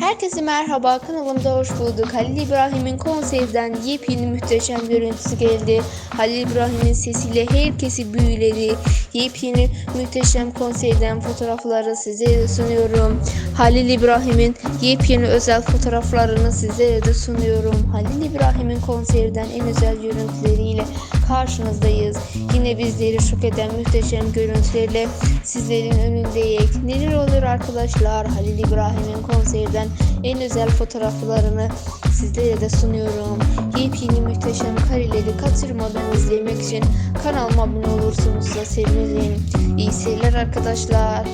Herkese merhaba kanalımda hoş bulduk. Halil İbrahim'in konserden yepyeni muhteşem görüntüsü geldi. Halil İbrahim'in sesiyle herkesi büyüledi. Yepyeni muhteşem konserden fotoğrafları sizlere sunuyorum. Halil İbrahim'in yepyeni özel fotoğraflarını sizlere de sunuyorum. Halil İbrahim'in konserden en özel görüntüleriyle karşınızdayız. Yine bizleri şok eden muhteşem görüntülerle sizlerin önündeyiz. Neler arkadaşlar? Halil İbrahim'in konserden en özel fotoğraflarını sizlere de sunuyorum. Yepyeni muhteşem kareleri kaçırmadan izlemek için kanalıma abone olursunuz da sevinirim. İyi seyirler arkadaşlar.